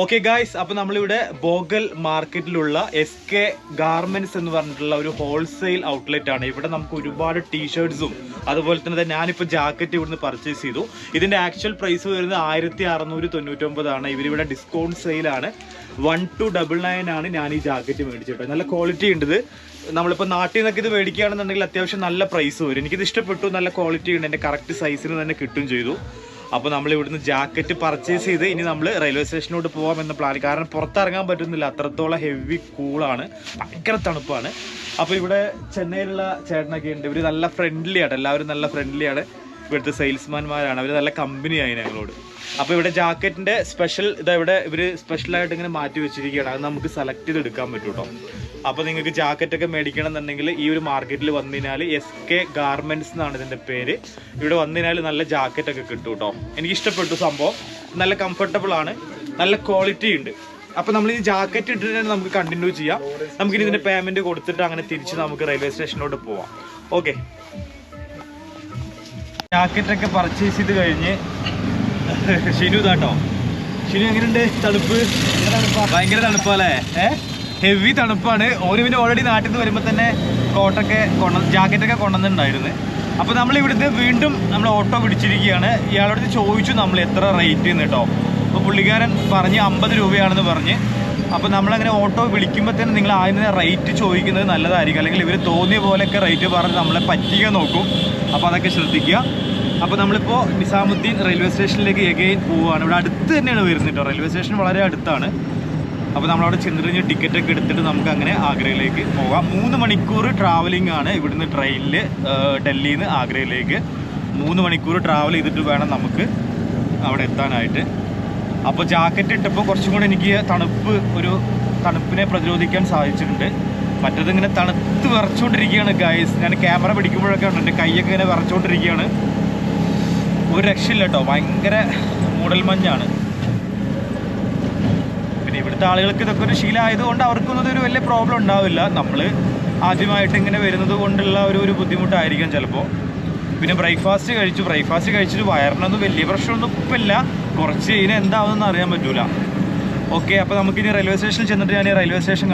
Okay guys അപ്പൊ നമ്മളിവിടെ ബോഗൽ മാർക്കറ്റിലുള്ള എസ് കെ ഗാർമെന്റ്സ് എന്ന് പറഞ്ഞിട്ടുള്ള ഒരു ഹോൾസെയിൽ ഔട്ട്ലെറ്റ് ആണ്. ഇവിടെ നമുക്ക് ഒരുപാട് ടീഷർട്ട്സും അതുപോലെ തന്നെ ഞാനിപ്പോൾ ജാക്കറ്റ് ഇവിടുന്ന് പർച്ചേസ് ചെയ്തു. ഇതിന്റെ ആക്ച്വൽ പ്രൈസ് വരുന്നത് ആയിരത്തി അറുന്നൂറ്റി തൊണ്ണൂറ്റൊമ്പതാണ് ഇവരിവിടെ ഡിസ്കൗണ്ട് സെയിലാണ് വൺ ടു ഡബിൾ നയൻ ആണ് ഞാൻ ഈ ജാക്കറ്റ് മേടിച്ചിട്ട് നല്ല ക്വാളിറ്റി ഉണ്ട് ഇത്. നമ്മളിപ്പോൾ നാട്ടിൽ നിന്നൊക്കെ ഇത് മേടിക്കുകയാണെന്നുണ്ടെങ്കിൽ അത്യാവശ്യം നല്ല പ്രൈസ് വരും. എനിക്കിത് ഇഷ്ടപ്പെട്ടു നല്ല ക്വാളിറ്റി ഉണ്ട്. എന്റെ കറക്റ്റ് സൈസിന് തന്നെ കിട്ടും ചെയ്തു. അപ്പോൾ നമ്മൾ ഇവിടുന്ന് ജാക്കറ്റ് പർച്ചേസ് ചെയ്ത് ഇനി നമ്മൾ റെയിൽവേ സ്റ്റേഷനിലോട്ട് പോകാം എന്ന പ്ലാൻ കാരണം പുറത്തിറങ്ങാൻ പറ്റുന്നില്ല. അത്രത്തോളം ഹെവി കൂളാണ് ഭയങ്കര തണുപ്പാണ്. അപ്പോൾ ഇവിടെ ചെന്നൈയിലുള്ള ചേട്ടനൊക്കെ ഉണ്ട്. ഇവർ നല്ല ഫ്രണ്ട്ലി ആണ് എല്ലാവരും നല്ല ഫ്രണ്ട്ലിയാണ് ഇവിടുത്തെ സെയിൽസ്മാൻമാരാണ് അവർ നല്ല കമ്പനിയായി ഞങ്ങളോട്. അപ്പോൾ ഇവിടെ ജാക്കറ്റിന്റെ സ്പെഷ്യൽ ഇതാ ഇവിടെ ഇവർ സ്പെഷ്യലായിട്ട് ഇങ്ങനെ മാറ്റി വെച്ചിരിക്കുകയാണ്. അത് നമുക്ക് സെലക്ട് ചെയ്ത് എടുക്കാൻ പറ്റും കേട്ടോ അപ്പോൾ നിങ്ങൾക്ക് ജാക്കറ്റ് ഒക്കെ മേടിക്കണം എന്നുണ്ടെങ്കിൽ ഈ ഒരു മാർക്കറ്റിൽ വന്നു കഴിഞ്ഞാൽ എസ് കെ ഗാർമെന്റ്സ് എന്നാണ് ഇതിന്റെ പേര്. ഇവിടെ വന്നു കഴിഞ്ഞാൽ നല്ല ജാക്കറ്റ് ഒക്കെ കിട്ടും കേട്ടോ. എനിക്ക് ഇഷ്ടപ്പെട്ടു സംഭവം. നല്ല കംഫർട്ടബിൾ ആണ്. നല്ല ക്വാളിറ്റി ഉണ്ട്. അപ്പോൾ നമ്മൾ ഈ ജാക്കറ്റ് ഇട്ടിട്ട് നമുക്ക് കണ്ടിന്യൂ ചെയ്യാം. നമുക്ക് ഇതിന്റെ പേയ്മെന്റ് കൊടുത്തിട്ട് അങ്ങനെ തിരിച്ച് നമുക്ക് റെയിൽവേ സ്റ്റേഷനിലോട്ട് പോവാം. ഓക്കെ ജാക്കറ്റ് ഒക്കെ പർച്ചേസ് ചെയ്ത് കഴിഞ്ഞ് ഷിനു ഇതാട്ടോ. ഷിനു എങ്ങനെയുണ്ട്? തണുപ്പ്? ഭയങ്കര തണുപ്പല്ലേ ഏ? ഹെവി തണുപ്പാണ്. ഓര് പിന്നെ ഓൾറെഡി നാട്ടിൽ നിന്ന് വരുമ്പോൾ തന്നെ കോട്ടൊക്കെ കൊണ്ട ജാക്കറ്റൊക്കെ കൊണ്ടുവന്നിട്ടുണ്ടായിരുന്നു. അപ്പോൾ നമ്മൾ ഇവിടുത്തെ വീണ്ടും നമ്മൾ ഓട്ടോ പിടിച്ചിരിക്കുകയാണ്. ഇയാളോട് ചോദിച്ചു നമ്മൾ എത്ര റേറ്റ് എന്ന് കേട്ടോ അപ്പോൾ പുള്ളിക്കാരൻ പറഞ്ഞ് അമ്പത് രൂപയാണെന്ന് പറഞ്ഞ്. അപ്പോൾ നമ്മളങ്ങനെ ഓട്ടോ വിളിക്കുമ്പോൾ തന്നെ നിങ്ങൾ ആദ്യം തന്നെ റേറ്റ് ചോദിക്കുന്നത് നല്ലതായിരിക്കും. അല്ലെങ്കിൽ ഇവർ തോന്നിയ പോലെയൊക്കെ റേറ്റ് പറഞ്ഞ് നമ്മളെ പറ്റിക്കാൻ നോക്കും. അപ്പോൾ അതൊക്കെ ശ്രദ്ധിക്കുക. അപ്പോൾ നമ്മളിപ്പോൾ നിസാമുദ്ദീൻ റെയിൽവേ സ്റ്റേഷനിലേക്ക് എഗെയിൻ പോവുകയാണ് ഇവിടെ അടുത്ത് തന്നെയാണ് വരുന്നത് കേട്ടോ റെയിൽവേ സ്റ്റേഷൻ വളരെ അടുത്താണ്. അപ്പോൾ നമ്മളവിടെ ചെന്നിട്ട് ടിക്കറ്റ് ഒക്കെ എടുത്തിട്ട് നമുക്ക് അങ്ങനെ ആഗ്രയിലേക്ക് പോകാം. മൂന്ന് മണിക്കൂർ ട്രാവലിംഗ് ആണ് ഇവിടുന്ന് ട്രെയിനിൽ ഡൽഹിയിൽ നിന്ന് ആഗ്രയിലേക്ക്. മൂന്ന് മണിക്കൂർ ട്രാവൽ ചെയ്തിട്ട് വേണം നമുക്ക് അവിടെ എത്താനായിട്ട്. അപ്പോൾ ജാക്കറ്റ് ഇട്ടപ്പോൾ കുറച്ചും കൂടെ എനിക്ക് തണുപ്പ് ഒരു തണുപ്പിനെ പ്രതിരോധിക്കാൻ സാധിച്ചിട്ടുണ്ട്. മറ്റത് ഇങ്ങനെ തണുത്ത് വിറച്ചുകൊണ്ടിരിക്കുകയാണ് ഗൈസ് ഞാൻ ക്യാമറ പിടിക്കുമ്പോഴൊക്കെ ഉണ്ട് എന്റെ കൈയൊക്കെ ഇങ്ങനെ വിറച്ചുകൊണ്ടിരിക്കുകയാണ് ഒരു രക്ഷയില്ല കേട്ടോ ഭയങ്കര മൂടൽമഞ്ഞാണ്. പിന്നെ ഇവിടുത്തെ ആളുകൾക്ക് ഇതൊക്കെ ഒരു ശീലമായതുകൊണ്ട് അവർക്കൊന്നും ഒരു വലിയ പ്രോബ്ലം ഉണ്ടാവില്ല. നമ്മൾ ആദ്യമായിട്ട് ഇങ്ങനെ വരുന്നത് കൊണ്ടുള്ള ഒരു ഒരു ബുദ്ധിമുട്ടായിരിക്കും ചിലപ്പോൾ പിന്നെ ബ്രേക്ക്ഫാസ്റ്റ് കഴിച്ചു. ബ്രേക്ക്ഫാസ്റ്റ് കഴിച്ചിട്ട് വയറിനൊന്നും വലിയ പ്രശ്നമൊന്നും ഇപ്പം ഇല്ല. കുറച്ച് കഴിഞ്ഞാൽ എന്താവുമെന്ന് അറിയാൻ പറ്റൂല. ഓക്കെ അപ്പോൾ നമുക്കിനി റെയിൽവേ സ്റ്റേഷനിൽ ചെന്നിട്ട് ഞാൻ റെയിൽവേ സ്റ്റേഷൻ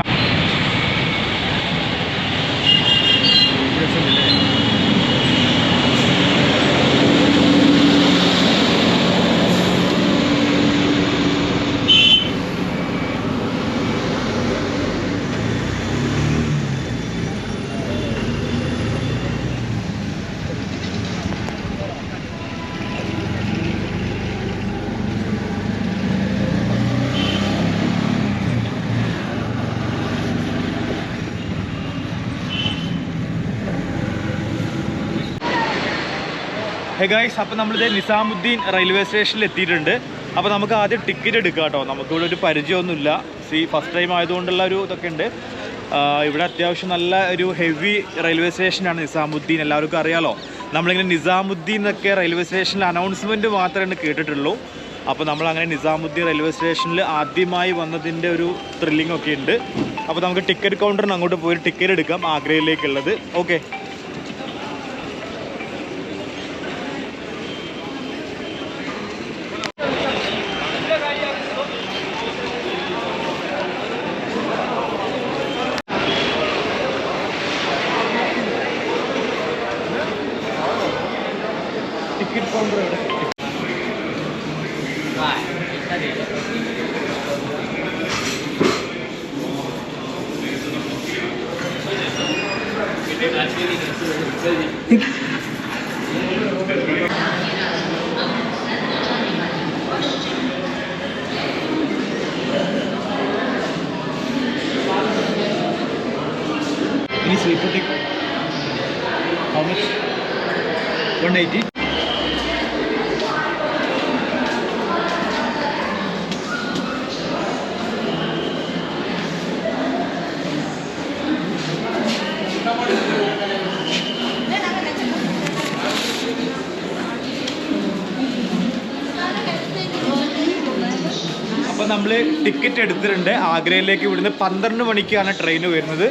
കാണാം ഹേ ഗൈസ് അപ്പോൾ നമ്മളിത് നിസാമുദ്ദീൻ റെയിൽവേ സ്റ്റേഷനിൽ എത്തിയിട്ടുണ്ട്. അപ്പോൾ നമുക്ക് ആദ്യം ടിക്കറ്റ് എടുക്കാം കേട്ടോ. നമുക്കിവിടെ ഒരു പരിചയമൊന്നുമില്ല. സി ഫസ്റ്റ് ടൈം ആയതുകൊണ്ടുള്ള ഒരു ഇതൊക്കെ ഉണ്ട്. ഇവിടെ അത്യാവശ്യം നല്ല ഒരു ഹെവി റെയിൽവേ സ്റ്റേഷനാണ് നിസാമുദ്ദീൻ. എല്ലാവർക്കും അറിയാലോ? നമ്മളിങ്ങനെ നിസാമുദ്ദീൻ എന്നൊക്കെ റെയിൽവേ സ്റ്റേഷനിൽ അനൗൺസ്മെന്റ് മാത്രമേ കേട്ടിട്ടുള്ളൂ. അപ്പോൾ നമ്മൾ അങ്ങനെ നിസാമുദ്ദീൻ റെയിൽവേ സ്റ്റേഷനിൽ ആദ്യമായി വന്നതിന്റെ ഒരു ത്രില്ലിംഗ് ഒക്കെ ഉണ്ട്. അപ്പോൾ നമുക്ക് ടിക്കറ്റ് കൗണ്ടറിന് അങ്ങോട്ട് പോയി ടിക്കറ്റ് എടുക്കാം. ആഗ്രയിലേക്കുള്ളത്. ഓക്കെ ടിക്കറ്റ് നമ്മൾ ടിക്കറ്റ് എടുത്തിട്ടുണ്ട്. ആഗ്രയിലേക്ക് ഇവിടുന്ന് പന്ത്രണ്ട് മണിക്കാണ് ട്രെയിൻ വരുന്നത്.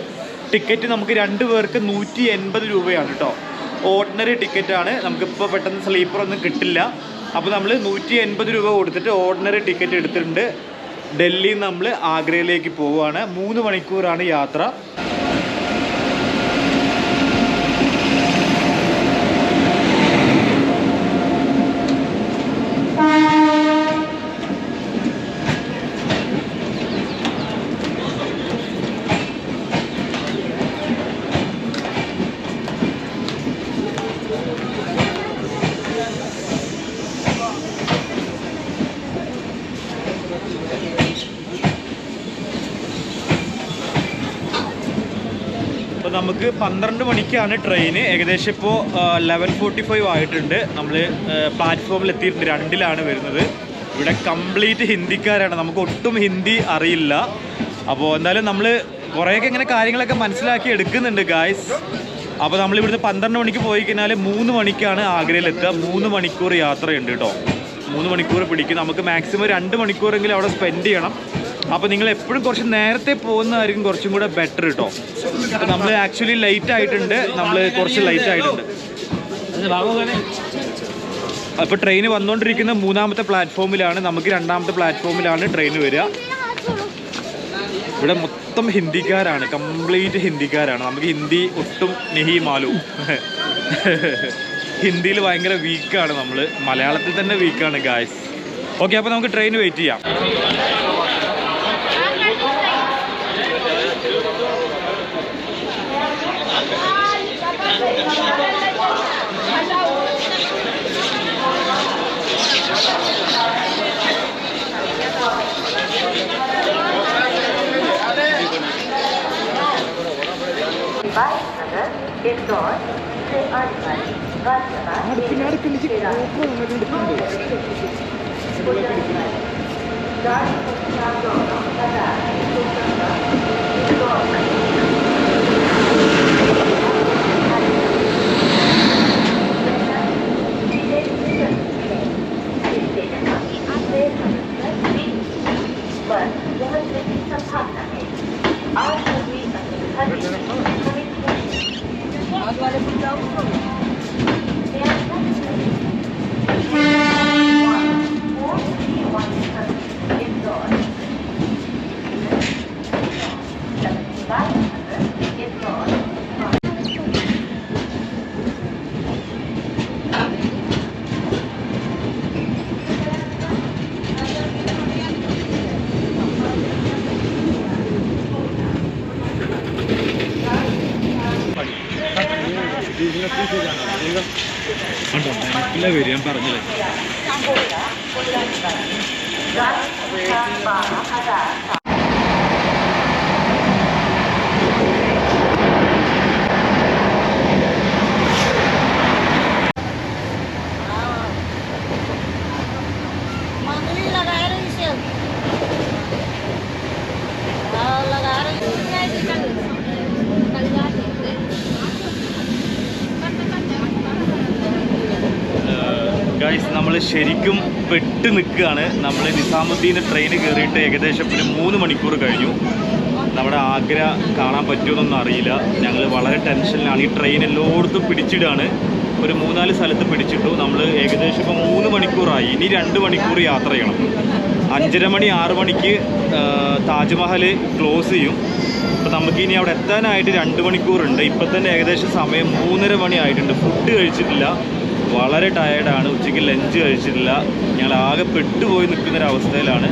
ടിക്കറ്റ് നമുക്ക് രണ്ട് പേർക്ക് നൂറ്റി എൺപത് രൂപയാണ് കേട്ടോ ഓർഡിനറി ടിക്കറ്റാണ് നമുക്കിപ്പോൾ പെട്ടെന്ന് സ്ലീപ്പർ ഒന്നും കിട്ടില്ല. അപ്പോൾ നമ്മൾ നൂറ്റി എൺപത് രൂപ കൊടുത്തിട്ട് ഓർഡിനറി ടിക്കറ്റ് എടുത്തിട്ടുണ്ട്. ഡൽഹിയിൽ നമ്മൾ ആഗ്രയിലേക്ക് പോവുകയാണ്. മൂന്ന് മണിക്കൂറാണ് യാത്ര അപ്പോൾ നമുക്ക് പന്ത്രണ്ട് മണിക്കാണ് ട്രെയിന്. ഏകദേശം ഇപ്പോൾ ലെവൻ ഫോർട്ടി ഫൈവ് ആയിട്ടുണ്ട്. നമ്മൾ പ്ലാറ്റ്ഫോമിൽ എത്തിയിട്ടുണ്ട് രണ്ടിലാണ് വരുന്നത്. ഇവിടെ കംപ്ലീറ്റ് ഹിന്ദിക്കാരാണ്. നമുക്ക് ഒട്ടും ഹിന്ദി അറിയില്ല. അപ്പോൾ എന്തായാലും നമ്മൾ കുറേയൊക്കെ ഇങ്ങനെ കാര്യങ്ങളൊക്കെ മനസ്സിലാക്കി എടുക്കുന്നുണ്ട് ഗായ്സ് അപ്പോൾ നമ്മൾ ഇവിടുന്ന് പന്ത്രണ്ട് മണിക്ക് പോയി കഴിഞ്ഞാൽ മൂന്ന് മണിക്കാണ് ആഗ്രയിൽ എത്തുക മൂന്ന് മണിക്കൂർ യാത്രയുണ്ട് കേട്ടോ. മൂന്ന് മണിക്കൂർ പിടിക്കും. നമുക്ക് മാക്സിമം രണ്ട് മണിക്കൂറെങ്കിലും അവിടെ സ്പെൻഡ് ചെയ്യണം. അപ്പോൾ നിങ്ങൾ എപ്പോഴും കുറച്ച് നേരത്തെ പോകുന്നതായിരിക്കും കുറച്ചും കൂടെ ബെറ്റർ കേട്ടോ നമ്മൾ ആക്ച്വലി ലൈറ്റ് ആയിട്ടുണ്ട്. നമ്മൾ കുറച്ച് ലൈറ്റ് ആയിട്ടുണ്ട്. അപ്പോൾ ട്രെയിൻ വന്നുകൊണ്ടിരിക്കുന്ന മൂന്നാമത്തെ പ്ലാറ്റ്ഫോമിലാണ് നമുക്ക് രണ്ടാമത്തെ പ്ലാറ്റ്ഫോമിലാണ് ട്രെയിൻ വരിക. ഇവിടെ മൊത്തം ഹിന്ദിക്കാരാണ്. കംപ്ലീറ്റ് ഹിന്ദിക്കാരാണ്. നമുക്ക് ഹിന്ദി ഒട്ടും നെഹി മാലു. ഹിന്ദിയിൽ ഭയങ്കര വീക്കാണ് നമ്മൾ മലയാളത്തിൽ തന്നെ വീക്കാണ് ഗായ്സ് ഓക്കെ അപ്പോൾ നമുക്ക് ട്രെയിൻ വെയിറ്റ് ചെയ്യാം. harfini harfinicik okuma ona dönüştüm But you have to be some partner. I'll agree on the Agora é eu vou dar. ശരിക്കും പെട്ട് നിൽക്കുകയാണ്. നമ്മൾ നിസാമുദ്ദീൻ ട്രെയിൻ കയറിയിട്ട് ഏകദേശം ഒരു മൂന്ന് മണിക്കൂർ കഴിഞ്ഞു. നമ്മുടെ ആഗ്ര കാണാൻ പറ്റുമെന്നൊന്നും അറിയില്ല. ഞങ്ങൾ വളരെ ടെൻഷനിലാണ്. ഈ ട്രെയിൻ എല്ലായിടത്തും പിടിച്ചിടാണ്. ഒരു മൂന്നാൽ സ്ഥലത്ത് പിടിച്ചിട്ടു. നമ്മൾ ഏകദേശം ഇപ്പോൾ മൂന്ന് മണിക്കൂറായി. ഇനി രണ്ട് മണിക്കൂർ യാത്ര ചെയ്യണം. അഞ്ചര മണി ആറ് മണിക്ക് താജ്മഹൽ ക്ലോസ് ചെയ്യും. അപ്പോൾ നമുക്കിനി അവിടെ എത്താനായിട്ട് രണ്ട് മണിക്കൂറുണ്ട്. ഇപ്പം തന്നെ ഏകദേശം സമയം മൂന്നര മണി ആയിട്ടുണ്ട്. ഫുഡ് കഴിച്ചിട്ടില്ല. വളരെ ടയേർഡാണ് ഉച്ചയ്ക്ക് ലഞ്ച് കഴിച്ചിട്ടില്ല. ഞങ്ങൾ ആകെ പെട്ടുപോയി നിൽക്കുന്നൊരവസ്ഥയിലാണ്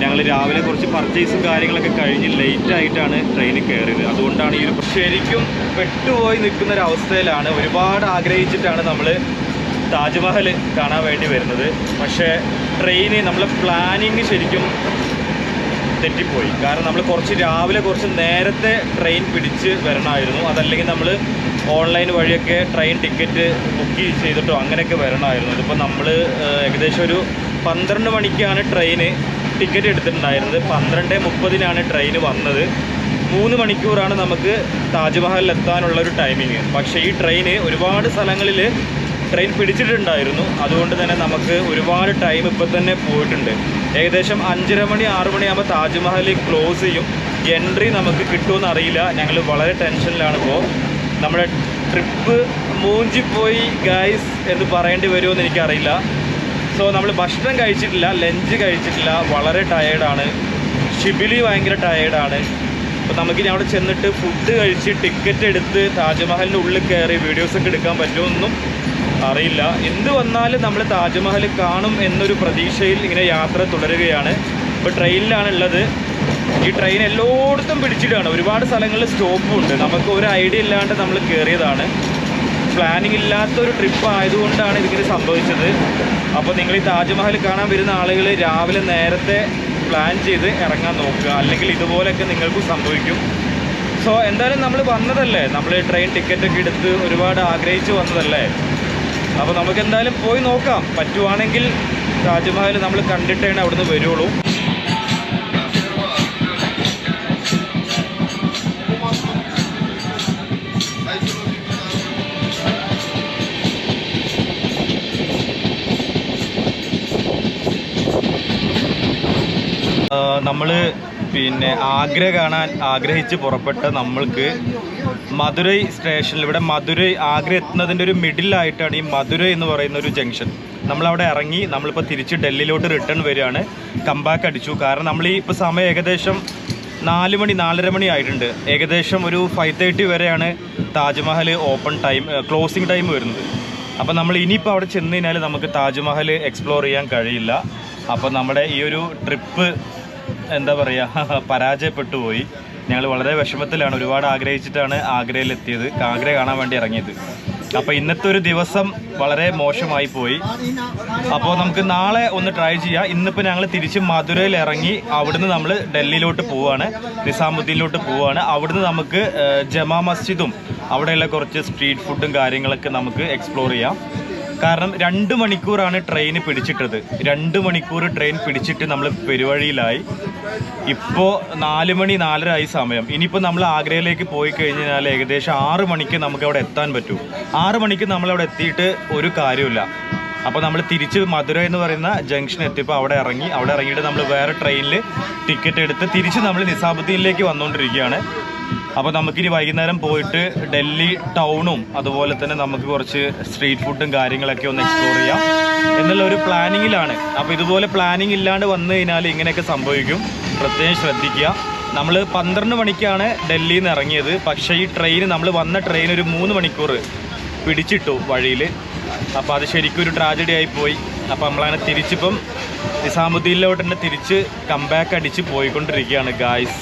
ഞങ്ങൾ രാവിലെ കുറച്ച് പർച്ചേസും കാര്യങ്ങളൊക്കെ കഴിഞ്ഞ് ലേറ്റ് ആയിട്ടാണ് ട്രെയിനിൽ കയറിയത്. അതുകൊണ്ടാണ് ഈ ഒരു ശരിക്കും പെട്ടുപോയി നിൽക്കുന്ന ഒരു അവസ്ഥയിലാണ്. ഒരുപാട് ആഗ്രഹിച്ചിട്ടാണ് നമ്മൾ താജ്മഹൽ കാണാൻ വേണ്ടി വരുന്നത്. പക്ഷേ ട്രെയിന് നമ്മളെ പ്ലാനിങ് ശരിക്കും തെറ്റിപ്പോയി. കാരണം നമ്മൾ കുറച്ച് രാവിലെ കുറച്ച് നേരത്തെ ട്രെയിൻ പിടിച്ച് വരണമായിരുന്നു. അതല്ലെങ്കിൽ നമ്മൾ ഓൺലൈൻ വഴിയൊക്കെ ട്രെയിൻ ടിക്കറ്റ് ബുക്ക് ചെയ്തിട്ടോ അങ്ങനെയൊക്കെ വരണമായിരുന്നു. ഇതിപ്പോൾ നമ്മൾ ഏകദേശം ഒരു പന്ത്രണ്ട് മണിക്കാണ് ട്രെയിന് ടിക്കറ്റ് എടുത്തിട്ടുണ്ടായിരുന്നത്. പന്ത്രണ്ട് മുപ്പതിനാണ് ട്രെയിൻ വന്നത്. മൂന്ന് മണിക്കൂറാണ് നമുക്ക് താജ്മഹലിൽ എത്താനുള്ള ഒരു ടൈമിങ് പക്ഷേ ഈ ട്രെയിന് ഒരുപാട് സ്ഥലങ്ങളിൽ ട്രെയിൻ പിടിച്ചിട്ടുണ്ടായിരുന്നു. അതുകൊണ്ട് തന്നെ നമുക്ക് ഒരുപാട് ടൈം ഇപ്പം തന്നെ പോയിട്ടുണ്ട്. ഏകദേശം അഞ്ചര മണി ആറു മണിയാകുമ്പോൾ താജ്മഹൽ ക്ലോസ് ചെയ്യും. എൻട്രി നമുക്ക് കിട്ടുമെന്ന് അറിയില്ല. ഞങ്ങൾ വളരെ ടെൻഷനിലാണ് ഇപ്പോൾ നമ്മുടെ ട്രിപ്പ് മൂഞ്ചിപ്പോയി ഗായ്സ് എന്ന് പറയേണ്ടി വരുമെന്ന് എനിക്കറിയില്ല. സോ നമ്മൾ ഭക്ഷണം കഴിച്ചിട്ടില്ല ലഞ്ച് കഴിച്ചിട്ടില്ല വളരെ ടയേർഡാണ് ഷിബിലി ഭയങ്കര ടയേർഡാണ് അപ്പോൾ നമുക്ക് അവിടെ ചെന്നിട്ട് ഫുഡ് കഴിച്ച് ടിക്കറ്റ് എടുത്ത് താജ്മഹലിന്റെ ഉള്ളിൽ കയറി വീഡിയോസൊക്കെ എടുക്കാൻ പറ്റുമെന്നും അറിയില്ല. എന്ത് വന്നാലും നമ്മൾ താജ്മഹൽ കാണും എന്നൊരു പ്രതീക്ഷയിൽ ഇങ്ങനെ യാത്ര തുടരുകയാണ്. ഇപ്പോൾ ട്രെയിനിലാണ് ഉള്ളത്. ഈ ട്രെയിൻ എല്ലായിടത്തും പിടിച്ചിട്ടാണ്. ഒരുപാട് സ്ഥലങ്ങളിൽ സ്റ്റോപ്പും ഉണ്ട്. നമുക്ക് ഒരു ഐഡിയ ഇല്ലാണ്ട് നമ്മൾ കയറിയതാണ് പ്ലാനിങ് ഇല്ലാത്തൊരു ട്രിപ്പ് ആയതുകൊണ്ടാണ് ഇതിങ്ങനെ സംഭവിച്ചത്. അപ്പോൾ നിങ്ങൾ ഈ താജ്മഹൽ കാണാൻ വരുന്ന ആളുകൾ രാവിലെ നേരത്തെ പ്ലാൻ ചെയ്ത് ഇറങ്ങാൻ നോക്കുക. അല്ലെങ്കിൽ ഇതുപോലെയൊക്കെ നിങ്ങൾക്കും സംഭവിക്കും. സോ എന്തായാലും നമ്മൾ വന്നതല്ലേ? നമ്മൾ ട്രെയിൻ ടിക്കറ്റൊക്കെ എടുത്ത് ഒരുപാട് ആഗ്രഹിച്ച് വന്നതല്ലേ? അപ്പോൾ നമുക്ക് എന്തായാലും പോയി നോക്കാം. പറ്റുവാണെങ്കിൽ താജ്മഹൽ നമ്മൾ കണ്ടിട്ടേ അവിടുന്ന് വരുള്ളൂ. നമ്മൾ പിന്നെ ആഗ്ര കാണാൻ ആഗ്രഹിച്ച് പുറപ്പെട്ട നമ്മൾക്ക് മധുരൈ സ്റ്റേഷനിൽ ഇവിടെ മധുരൈ ആഗ്ര എത്തുന്നതിന്റെ ഒരു മിഡിലായിട്ടാണ് ഈ മധുരൈ എന്ന് പറയുന്ന ഒരു ജംഗ്ഷൻ. നമ്മളവിടെ ഇറങ്ങി നമ്മളിപ്പോൾ തിരിച്ച് ഡൽഹിയിലോട്ട് റിട്ടേൺ വരികയാണ്. കമ്പാക്ക് അടിച്ചു. കാരണം നമ്മൾ ഈ ഇപ്പോൾ സമയം ഏകദേശം നാല് മണി നാലര മണി ആയിട്ടുണ്ട്. ഏകദേശം ഒരു ഫൈവ് തേർട്ടി വരെയാണ് Taj Mahal open time closing time വരുന്നത്. അപ്പോൾ നമ്മൾ ഇനിയിപ്പോൾ അവിടെ ചെന്ന് കഴിഞ്ഞാൽ നമുക്ക് താജ്മഹൽ എക്സ്പ്ലോർ ചെയ്യാൻ കഴിയില്ല. അപ്പോൾ നമ്മുടെ ഈ ഒരു ട്രിപ്പ് എന്താ പറയുക പരാജയപ്പെട്ടു പോയി ഞങ്ങൾ വളരെ വിഷമത്തിലാണ് ഒരുപാട് ആഗ്രഹിച്ചിട്ടാണ് ആഗ്രയിൽ എത്തിയത് ആഗ്ര കാണാൻ വേണ്ടി ഇറങ്ങിയത്. അപ്പോൾ ഇന്നത്തെ ഒരു ദിവസം വളരെ മോശമായി പോയി അപ്പോൾ നമുക്ക് നാളെ ഒന്ന് ട്രൈ ചെയ്യാം. ഇന്നിപ്പോൾ ഞങ്ങൾ തിരിച്ച് മധുരയിൽ ഇറങ്ങി അവിടുന്ന് നമ്മൾ ഡൽഹിയിലോട്ട് പോവാണ്. നിസാമുദ്ദീനിലോട്ട് പോവുകയാണ് അവിടുന്ന് നമുക്ക് ജമാ മസ്ജിദും അവിടെയുള്ള കുറച്ച് സ്ട്രീറ്റ് ഫുഡും കാര്യങ്ങളൊക്കെ നമുക്ക് എക്സ്പ്ലോർ ചെയ്യാം. കാരണം രണ്ട് മണിക്കൂറാണ് ട്രെയിൻ പിടിച്ചിട്ടത്. രണ്ട് മണിക്കൂർ ട്രെയിൻ പിടിച്ചിട്ട് നമ്മൾ പെരുവഴിയിലായി. ഇപ്പോൾ നാല് മണി നാലര ആയി സമയം. ഇനിയിപ്പോൾ നമ്മൾ ആഗ്രയിലേക്ക് പോയി കഴിഞ്ഞാൽ ഏകദേശം ആറ് മണിക്ക് നമുക്ക് അവിടെ എത്താൻ പറ്റും. ആറ് മണിക്ക് നമ്മൾ അവിടെ എത്തിയിട്ട് ഒരു കാര്യമില്ല അപ്പോൾ നമ്മൾ തിരിച്ച് മധുര എന്ന് പറയുന്ന ജംഗ്ഷൻ എത്തിയപ്പോൾ അവിടെ ഇറങ്ങി. അവിടെ ഇറങ്ങിയിട്ട് നമ്മൾ വേറെ ട്രെയിനിൽ ടിക്കറ്റ് എടുത്ത് തിരിച്ച് നമ്മൾ നിസാമുദ്ദീനിലേക്ക് വന്നുകൊണ്ടിരിക്കുകയാണ് അപ്പോൾ നമുക്കിനി വൈകുന്നേരം പോയിട്ട് ഡൽഹി ടൗണും അതുപോലെ തന്നെ നമുക്ക് കുറച്ച് സ്ട്രീറ്റ് ഫുഡും കാര്യങ്ങളൊക്കെ ഒന്ന് എക്സ്പ്ലോർ ചെയ്യാം. എന്നുള്ള ഒരു പ്ലാനിങ്ങിലാണ്. അപ്പോൾ ഇതുപോലെ പ്ലാനിങ് ഇല്ലാണ്ട് വന്നു കഴിഞ്ഞാൽ ഇങ്ങനെയൊക്കെ സംഭവിക്കും. പ്രത്യേകം ശ്രദ്ധിക്കുക. നമ്മൾ പന്ത്രണ്ട് മണിക്കാണ് ഡൽഹിയിൽ നിന്ന് ഇറങ്ങിയത്. പക്ഷേ ഈ ട്രെയിൻ നമ്മൾ വന്ന ട്രെയിൻ ഒരു മൂന്ന് മണിക്കൂർ പിടിച്ചിട്ടു വഴിയിൽ അപ്പോൾ അത് ശരിക്കും ഒരു ട്രാജഡി ആയി പോയി. അപ്പോൾ നമ്മളങ്ങനെ തിരിച്ചിപ്പം നിസാമുദ്ദീനിലോട്ട് തന്നെ തിരിച്ച് കംബാക്ക് അടിച്ച് പോയിക്കൊണ്ടിരിക്കുകയാണ് ഗായ്സ്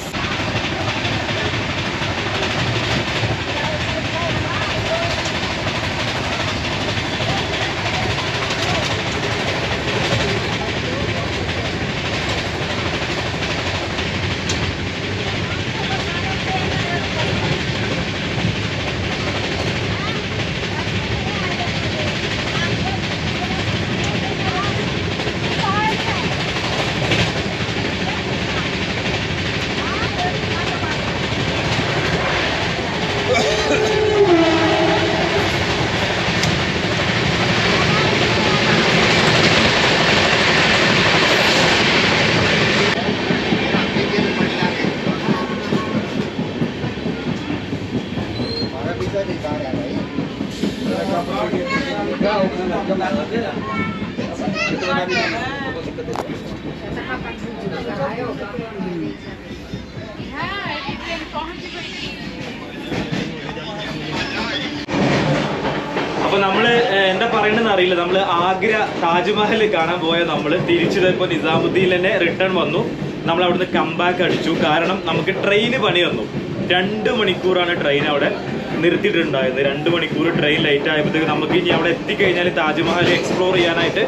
അറിയില്ല. നമ്മൾ ആഗ്ര താജ്മഹൽ കാണാൻ പോയ നമ്മൾ തിരിച്ചു ഇപ്പോൾ നിസാമുദ്ദീൻ തന്നെ റിട്ടേൺ വന്നു. നമ്മൾ അവിടുന്ന് കംബാക്ക് അടിച്ചു. കാരണം നമുക്ക് ട്രെയിന് പണി വന്നു രണ്ട് മണിക്കൂറാണ് ട്രെയിൻ അവിടെ നിർത്തിയിട്ടുണ്ടായിരുന്നത്. രണ്ട് മണിക്കൂർ ട്രെയിൻ ലൈറ്റ് ആയപ്പോഴത്തേക്ക് നമുക്ക് ഇനി അവിടെ എത്തിക്കഴിഞ്ഞാൽ താജ്മഹൽ എക്സ്പ്ലോർ ചെയ്യാനായിട്ട്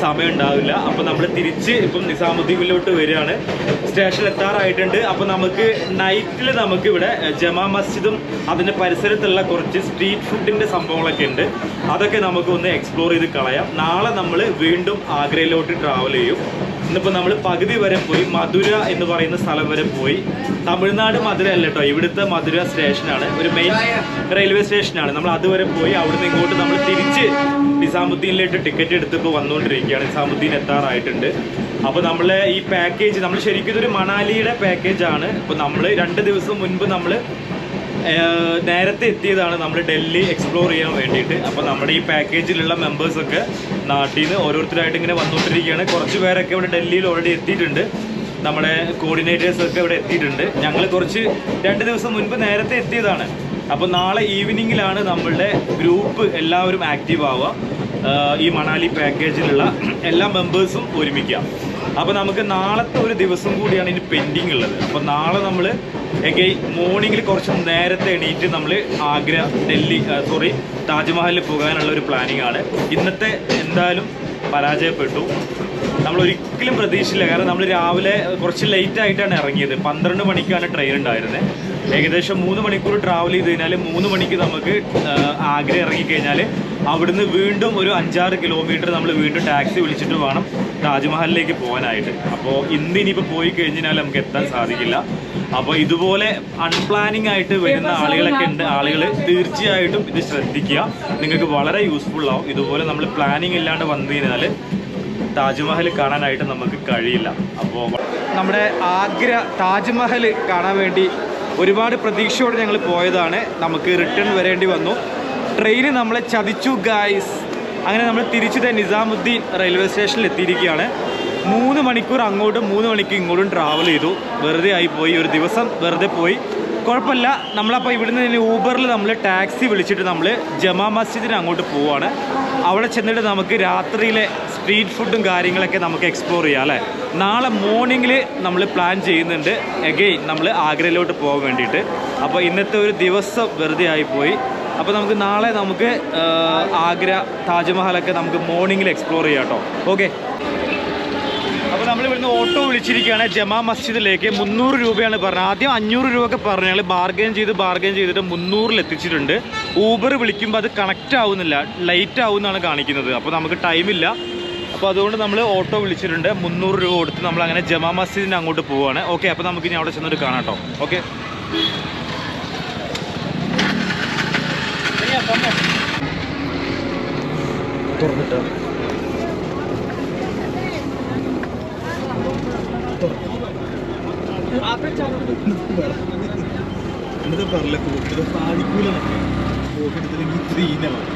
സമയം ഉണ്ടാവില്ല അപ്പോൾ നമ്മൾ തിരിച്ച് ഇപ്പം നിസാമുദ്ദീനിലോട്ട് വരികയാണ്. സ്റ്റേഷൻ എത്താറായിട്ടുണ്ട്. അപ്പോൾ നമുക്ക് നൈറ്റിൽ നമുക്ക് ഇവിടെ ജമാ മസ്ജിദും അതിന്റെ പരിസരത്തുള്ള കുറച്ച് സ്ട്രീറ്റ് ഫുഡിന്റെ സംഭവങ്ങളൊക്കെ ഉണ്ട്. അതൊക്കെ നമുക്ക് ഒന്ന് എക്സ്പ്ലോർ ചെയ്ത് കളയാം. നാളെ നമ്മൾ വീണ്ടും ആഗ്രയിലോട്ട് ട്രാവൽ ചെയ്യും. ഇന്നിപ്പോൾ നമ്മൾ പകുതി വരെ പോയി മധുര എന്ന് പറയുന്ന സ്ഥലം വരെ പോയി. തമിഴ്നാട് മധുര അല്ല കേട്ടോ ഇവിടുത്തെ മധുര സ്റ്റേഷനാണ്. ഒരു മെയിൻ റെയിൽവേ സ്റ്റേഷനാണ് നമ്മൾ അതുവരെ പോയി അവിടുന്ന് ഇങ്ങോട്ട് നമ്മൾ തിരിച്ച് നിസാമുദ്ദീനിലേക്ക് ടിക്കറ്റ് എടുത്തിപ്പോൾ വന്നുകൊണ്ടിരിക്കുകയാണ് നിസാമുദ്ദീൻ എത്താറായിട്ടുണ്ട്. അപ്പോൾ നമ്മൾ ഈ പാക്കേജ് നമ്മൾ ശരിക്കും ഇതൊരു മണാലിയുടെ പാക്കേജാണ് ആണ്. ഇപ്പോൾ നമ്മൾ രണ്ട് ദിവസം മുൻപ് നമ്മൾ നേരത്തെ എത്തിയതാണ് നമ്മൾ ഡൽഹി എക്സ്പ്ലോർ ചെയ്യാൻ വേണ്ടിയിട്ട്. അപ്പോൾ നമ്മുടെ ഈ പാക്കേജിലുള്ള മെമ്പേഴ്സൊക്കെ നാട്ടിൽ നിന്ന് ഓരോരുത്തരായിട്ട് ഇങ്ങനെ വന്നുകൊണ്ടിരിക്കുകയാണ്. കുറച്ച് പേരൊക്കെ ഇവിടെ ഡൽഹിയിൽ ഓൾറെഡി എത്തിയിട്ടുണ്ട്. നമ്മുടെ കോർഡിനേറ്റേഴ്സൊക്കെ ഇവിടെ എത്തിയിട്ടുണ്ട്. ഞങ്ങൾ കുറച്ച് രണ്ട് ദിവസം മുൻപ് നേരത്തെ എത്തിയതാണ്. അപ്പോൾ നാളെ ഈവനിങ്ങിലാണ് നമ്മളുടെ ഗ്രൂപ്പ് എല്ലാവരും ആക്റ്റീവ് ആവുക. ഈ മണാലി പാക്കേജിലുള്ള എല്ലാ മെമ്പേഴ്സും ഒരുമിക്കുക. അപ്പോൾ നമുക്ക് നാളത്തെ ഒരു ദിവസം കൂടിയാണ് ഇനി പെൻഡിങ് ഉള്ളത്. അപ്പോൾ നാളെ നമ്മൾ എഗെയിൻ മോർണിംഗിൽ കുറച്ച് നേരത്തെ എണീറ്റ് നമ്മൾ ആഗ്ര ഡൽഹി സോറി താജ്മഹലിൽ പോകാനുള്ള ഒരു പ്ലാനിങ് ആണ്. ഇന്നത്തെ എന്തായാലും പരാജയപ്പെട്ടു. നമ്മൾ ഒരിക്കലും പ്രതീക്ഷിച്ചില്ല. കാരണം നമ്മൾ രാവിലെ കുറച്ച് ലേറ്റ് ആയിട്ടാണ് ഇറങ്ങിയത്. പന്ത്രണ്ട് മണിക്കാണ് ട്രെയിൻ ഉണ്ടായിരുന്നത് ഏകദേശം മൂന്ന് മണിക്കൂർ ട്രാവൽ ചെയ്ത് കഴിഞ്ഞാൽ മൂന്ന് മണിക്ക് നമുക്ക് ആഗ്ര ഇറങ്ങിക്കഴിഞ്ഞാൽ അവിടുന്ന് വീണ്ടും ഒരു അഞ്ചാറ് കിലോമീറ്റർ നമ്മൾ വീണ്ടും ടാക്സി വിളിച്ചിട്ട് വേണം താജ്മഹലിലേക്ക് പോകാനായിട്ട്. അപ്പോൾ ഇന്ന് ഇനിയിപ്പോൾ പോയി കഴിഞ്ഞാൽ നമുക്ക് എത്താൻ സാധിക്കില്ല. അപ്പോൾ ഇതുപോലെ അൺപ്ലാനിങ് ആയിട്ട് വരുന്ന ആളുകളൊക്കെ ഉണ്ട്. ആളുകൾ തീർച്ചയായിട്ടും ഇത് ശ്രദ്ധിക്കുക. നിങ്ങൾക്ക് വളരെ യൂസ്ഫുൾ ആവും. ഇതുപോലെ നമ്മൾ പ്ലാനിങ് ഇല്ലാണ്ട് വന്നു കഴിഞ്ഞാൽ താജ്മഹൽ കാണാനായിട്ട് നമുക്ക് കഴിയില്ല. അപ്പോൾ നമ്മുടെ ആഗ്ര താജ്മഹൽ കാണാൻ വേണ്ടി ഒരുപാട് പ്രതീക്ഷയോടെ ഞങ്ങൾ പോയതാണ്. നമുക്ക് റിട്ടേൺ വരേണ്ടി വന്നു. ട്രെയിന് നമ്മളെ ചതിച്ചു ഗായ്സ് അങ്ങനെ നമ്മൾ തിരിച്ചത് നിസാമുദ്ദീൻ റെയിൽവേ സ്റ്റേഷനിൽ എത്തിയിരിക്കുകയാണ്. മൂന്ന് മണിക്കൂർ അങ്ങോട്ടും മൂന്ന് മണിക്കൂർ ഇങ്ങോട്ടും ട്രാവൽ ചെയ്തു. വെറുതെ ആയിപ്പോയി. ഒരു ദിവസം വെറുതെ പോയി. കുഴപ്പമില്ല. നമ്മളപ്പോൾ ഇവിടുന്ന് തന്നെ ഊബറിൽ നമ്മൾ ടാക്സി വിളിച്ചിട്ട് നമ്മൾ ജമാ മസ്ജിദിന് അങ്ങോട്ട് പോവുകയാണ് അവിടെ ചെന്നിട്ട് നമുക്ക് രാത്രിയിലെ സ്ട്രീറ്റ് ഫുഡും കാര്യങ്ങളൊക്കെ നമുക്ക് എക്സ്പ്ലോർ ചെയ്യാം അല്ലേ? നാളെ മോർണിംഗിൽ നമ്മൾ പ്ലാൻ ചെയ്യുന്നുണ്ട്. എഗെയിൻ നമ്മൾ ആഗ്രയിലോട്ട് പോകാൻ വേണ്ടിയിട്ട്. അപ്പോൾ ഇന്നത്തെ ഒരു ദിവസം വെറുതെ ആയിപ്പോയി. അപ്പോൾ നമുക്ക് നാളെ നമുക്ക് ആഗ്ര താജ്മഹലൊക്കെ നമുക്ക് മോർണിംഗിൽ എക്സ്പ്ലോർ ചെയ്യാം കേട്ടോ ഓക്കെ അപ്പോൾ നമ്മൾ ഇവിടുന്ന് ഓട്ടോ വിളിച്ചിരിക്കുകയാണ്. ജമാ മസ്ജിദിലേക്ക് മുന്നൂറ് രൂപയാണ് പറഞ്ഞത്. ആദ്യം അഞ്ഞൂറ് രൂപ ഒക്കെ പറഞ്ഞു ഞങ്ങൾ ബാർഗെയിൻ ചെയ്ത് ബാർഗെയിൻ ചെയ്തിട്ട് മുന്നൂറിൽ എത്തിച്ചിട്ടുണ്ട്. ഊബർ വിളിക്കുമ്പോൾ അത് കണക്റ്റ് ആവുന്നില്ല ലൈറ്റ് ആവുമെന്നാണ് കാണിക്കുന്നത്. അപ്പോൾ നമുക്ക് ടൈമില്ല അപ്പോൾ അതുകൊണ്ട് നമ്മൾ ഓട്ടോ വിളിച്ചിട്ടുണ്ട്. മുന്നൂറ് രൂപ കൊടുത്ത് നമ്മൾ അങ്ങനെ ജമാ മസ്ജിദിന് അങ്ങോട്ട് പോവുകയാണ് ഓക്കെ അപ്പോൾ നമുക്ക് ഇനി അവിടെ ചെന്നിട്ട് കാണാം കേട്ടോ ഓക്കെ തുറന്നിട്ടോ? എന്നിട്ട് പറഞ്ഞ കൂട്ടിട്ട് സാധിക്കൂല പോക്കെടുത്തില്ലെങ്കിൽ ഇത്തിരി ഈനമാണ്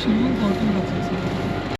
ചുമ കോട്ടൺ